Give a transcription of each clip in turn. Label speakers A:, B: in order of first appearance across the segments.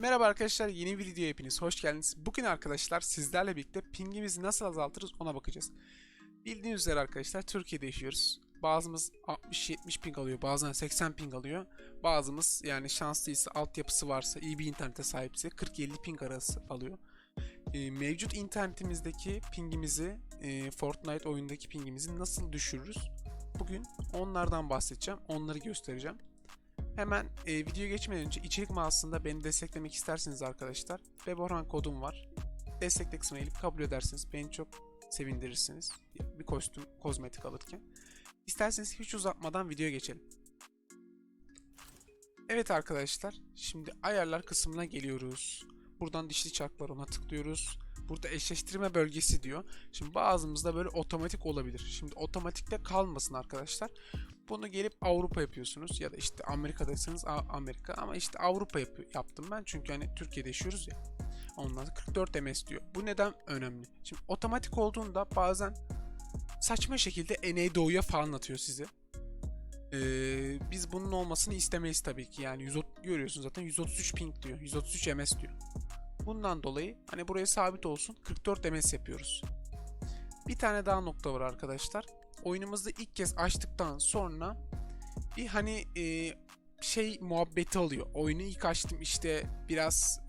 A: Merhaba arkadaşlar yeni bir videoya hepiniz hoş geldiniz. Bugün arkadaşlar sizlerle birlikte pingimizi nasıl azaltırız ona bakacağız. Bildiğiniz üzere arkadaşlar Türkiye'de yaşıyoruz. Bazımız 60-70 ping alıyor bazen 80 ping alıyor. Bazımız yani şanslıysa altyapısı varsa iyi bir internete sahipse 40-50 ping arası alıyor. Ee, mevcut internetimizdeki pingimizi e, Fortnite oyundaki pingimizi nasıl düşürürüz? Bugün onlardan bahsedeceğim onları göstereceğim. Hemen e, videoya geçmeden önce içerik mağazasında beni desteklemek isterseniz arkadaşlar Beboran kodum var. Destekle kısmına gelip kabul edersiniz. Beni çok sevindirirsiniz. Bir kostüm, kozmetik alırken. İsterseniz hiç uzatmadan videoya geçelim. Evet arkadaşlar, şimdi ayarlar kısmına geliyoruz. Buradan dişli çark var ona tıklıyoruz. Burada eşleştirme bölgesi diyor. Şimdi bazımızda böyle otomatik olabilir. Şimdi otomatikte kalmasın arkadaşlar. Bunu gelip Avrupa yapıyorsunuz ya da işte Amerika'daysanız Amerika ama işte Avrupa yapı- yaptım ben çünkü hani Türkiye'de yaşıyoruz ya. Ondan sonra 44 ms diyor. Bu neden önemli? Şimdi otomatik olduğunda bazen saçma şekilde NA doğuya falan atıyor sizi. Ee, biz bunun olmasını istemeyiz tabii ki. Yani 100, görüyorsun zaten 133 ping diyor. 133 ms diyor. Bundan dolayı hani buraya sabit olsun 44 ms yapıyoruz. Bir tane daha nokta var arkadaşlar. Oyunumuzda ilk kez açtıktan sonra bir hani e, şey muhabbeti oluyor. Oyunu ilk açtım işte biraz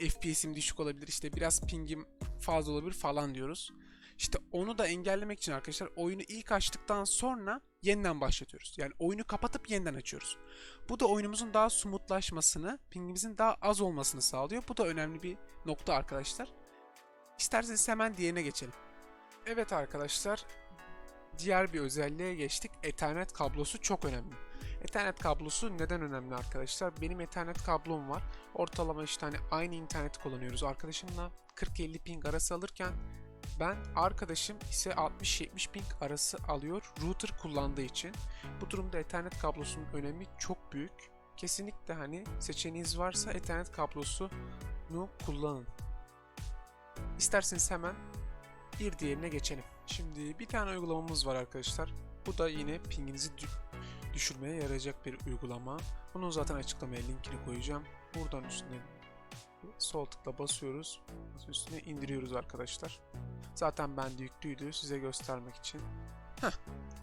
A: e, FPS'im düşük olabilir işte biraz pingim fazla olabilir falan diyoruz. İşte onu da engellemek için arkadaşlar oyunu ilk açtıktan sonra yeniden başlatıyoruz. Yani oyunu kapatıp yeniden açıyoruz. Bu da oyunumuzun daha smoothlaşmasını, pingimizin daha az olmasını sağlıyor. Bu da önemli bir nokta arkadaşlar. İsterseniz hemen diğerine geçelim. Evet arkadaşlar, diğer bir özelliğe geçtik. Ethernet kablosu çok önemli. Ethernet kablosu neden önemli arkadaşlar? Benim Ethernet kablom var. Ortalama işte hani aynı interneti kullanıyoruz arkadaşımla. 40-50 ping arası alırken ben arkadaşım ise 60-70 ping arası alıyor router kullandığı için. Bu durumda Ethernet kablosunun önemi çok büyük. Kesinlikle hani seçeneğiniz varsa Ethernet kablosunu kullanın. İsterseniz hemen bir diğerine geçelim. Şimdi bir tane uygulamamız var arkadaşlar. Bu da yine pinginizi dü- düşürmeye yarayacak bir uygulama. Bunun zaten açıklamaya linkini koyacağım. Buradan üstüne sol tıkla basıyoruz. Üstüne indiriyoruz arkadaşlar. Zaten bende yüklüydü size göstermek için. Heh.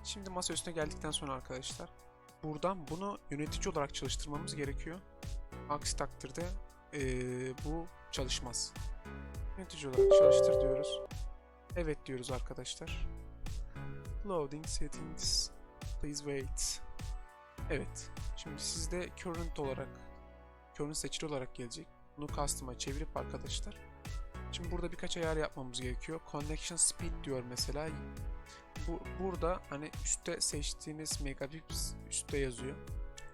A: Şimdi masa üstüne geldikten sonra arkadaşlar buradan bunu yönetici olarak çalıştırmamız gerekiyor. Aksi takdirde eee, bu çalışmaz. Yönetici olarak çalıştır diyoruz. Evet diyoruz arkadaşlar. Loading settings. Please wait. Evet. Şimdi sizde current olarak current seçili olarak gelecek. Bunu custom'a çevirip arkadaşlar. Şimdi burada birkaç ayar yapmamız gerekiyor. Connection speed diyor mesela. Bu, burada hani üstte seçtiğiniz megabits üstte yazıyor.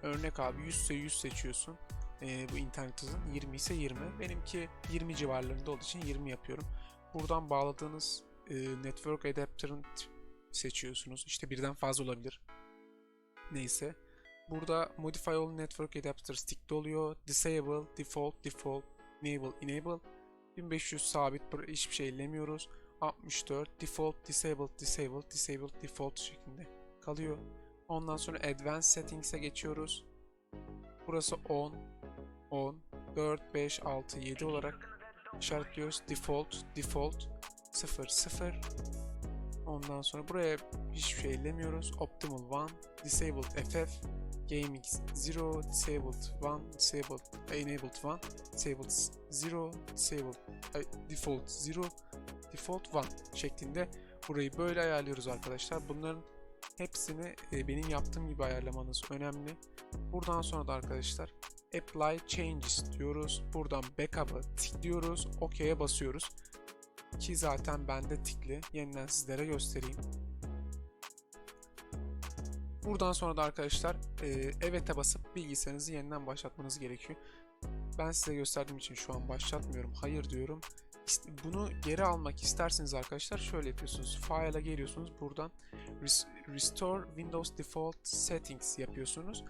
A: Örnek abi 100 ise 100 seçiyorsun. Ee, bu internet hızın 20 ise 20. Benimki 20 civarlarında olduğu için 20 yapıyorum. Buradan bağladığınız e, network adapter'ın seçiyorsunuz. İşte birden fazla olabilir. Neyse. Burada modify all network adapter stick'te oluyor. Disable, default, default, enable, enable. 1500 sabit hiçbir şey ellemiyoruz. 64 default, disabled, disabled, disabled, default şeklinde kalıyor. Ondan sonra advanced settings'e geçiyoruz. Burası 10, 10, 4, 5, 6, 7 olarak işaretliyoruz. Default, default, 0, 0. Ondan sonra buraya hiçbir şey ellemiyoruz. Optimal 1, disabled FF, gaming 0, disabled 1, disabled, enabled 1, disabled 0, disabled, default 0, default 1 şeklinde burayı böyle ayarlıyoruz arkadaşlar. Bunların hepsini e, benim yaptığım gibi ayarlamanız önemli. Buradan sonra da arkadaşlar apply changes diyoruz. Buradan backup'ı tıklıyoruz. OK'ye basıyoruz. Ki zaten bende tıklı. Yeniden sizlere göstereyim. Buradan sonra da arkadaşlar e, evet'e basıp bilgisayarınızı yeniden başlatmanız gerekiyor. Ben size gösterdiğim için şu an başlatmıyorum. Hayır diyorum. Bunu geri almak isterseniz arkadaşlar şöyle yapıyorsunuz. File'a geliyorsunuz. Buradan res- Restore Windows Default Settings yapıyorsunuz.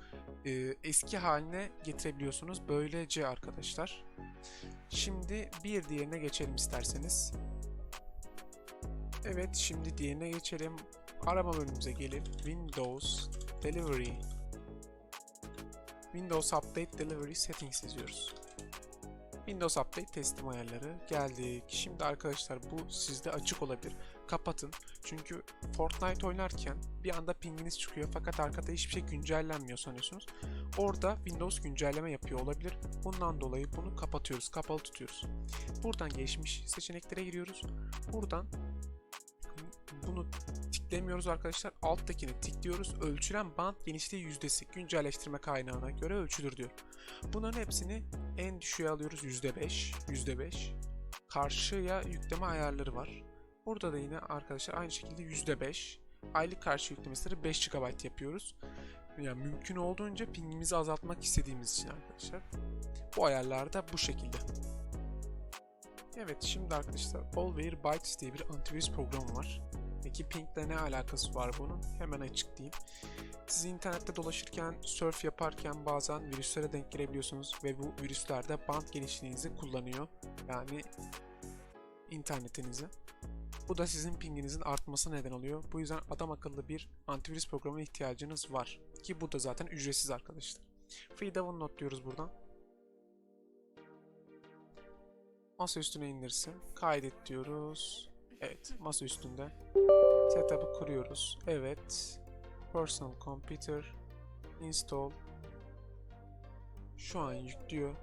A: Ee, eski haline getirebiliyorsunuz. Böylece arkadaşlar. Şimdi bir diğerine geçelim isterseniz. Evet şimdi diğerine geçelim. Arama bölümümüze gelip Windows Delivery Windows Update Delivery Settings yazıyoruz. Windows Update teslim ayarları geldik. Şimdi arkadaşlar bu sizde açık olabilir. Kapatın. Çünkü Fortnite oynarken bir anda pinginiz çıkıyor fakat arkada hiçbir şey güncellenmiyor sanıyorsunuz. Orada Windows güncelleme yapıyor olabilir. Bundan dolayı bunu kapatıyoruz, kapalı tutuyoruz. Buradan geçmiş seçeneklere giriyoruz. Buradan bunu tiklemiyoruz arkadaşlar. Alttakini tikliyoruz. Ölçülen band genişliği yüzdesi güncelleştirme kaynağına göre ölçülür diyor. Bunların hepsini en düşüğe alıyoruz %5, %5. Karşıya yükleme ayarları var. Burada da yine arkadaşlar aynı şekilde %5. Aylık karşı yüklemeleri 5 GB yapıyoruz. Yani mümkün olduğunca pingimizi azaltmak istediğimiz için arkadaşlar. Bu ayarlar da bu şekilde. Evet şimdi arkadaşlar Allware Bytes diye bir antivirüs programı var. Peki pingle ne alakası var bunun? Hemen açıklayayım. Siz internette dolaşırken, surf yaparken bazen virüslere denk gelebiliyorsunuz ve bu virüsler de band genişliğinizi kullanıyor. Yani internetinizi. Bu da sizin pinginizin artması neden oluyor. Bu yüzden adam akıllı bir antivirüs programına ihtiyacınız var. Ki bu da zaten ücretsiz arkadaşlar. Free download diyoruz buradan. Masa üstüne indirsin. Kaydet diyoruz. Evet, masa üstünde. Setup'ı kuruyoruz. Evet. Personal Computer. Install. Şu an yüklüyor.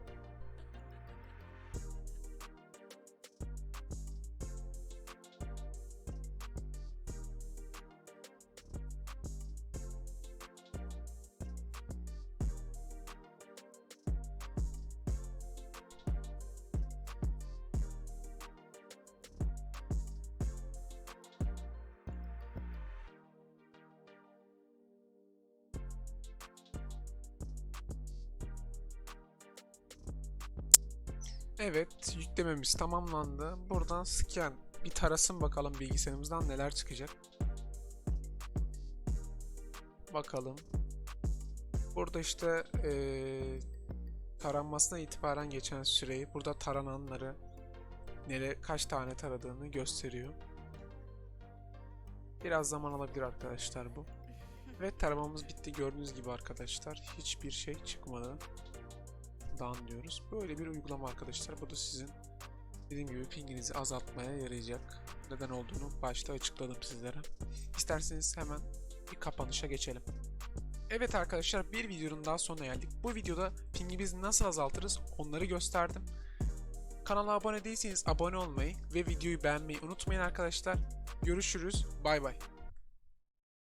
A: Evet, yüklememiz tamamlandı. Buradan scan bir tarasın bakalım bilgisayarımızdan neler çıkacak. Bakalım. Burada işte eee taranmasına itibaren geçen süreyi, burada tarananları, nere kaç tane taradığını gösteriyor. Biraz zaman alabilir arkadaşlar bu. Ve taramamız bitti gördüğünüz gibi arkadaşlar. Hiçbir şey çıkmadı. Down diyoruz. Böyle bir uygulama arkadaşlar. Bu da sizin dediğim gibi pinginizi azaltmaya yarayacak. Neden olduğunu başta açıkladım sizlere. İsterseniz hemen bir kapanışa geçelim. Evet arkadaşlar bir videonun daha sonuna geldik. Bu videoda pingimizi nasıl azaltırız onları gösterdim. Kanala abone değilseniz abone olmayı ve videoyu beğenmeyi unutmayın arkadaşlar. Görüşürüz. Bay bay.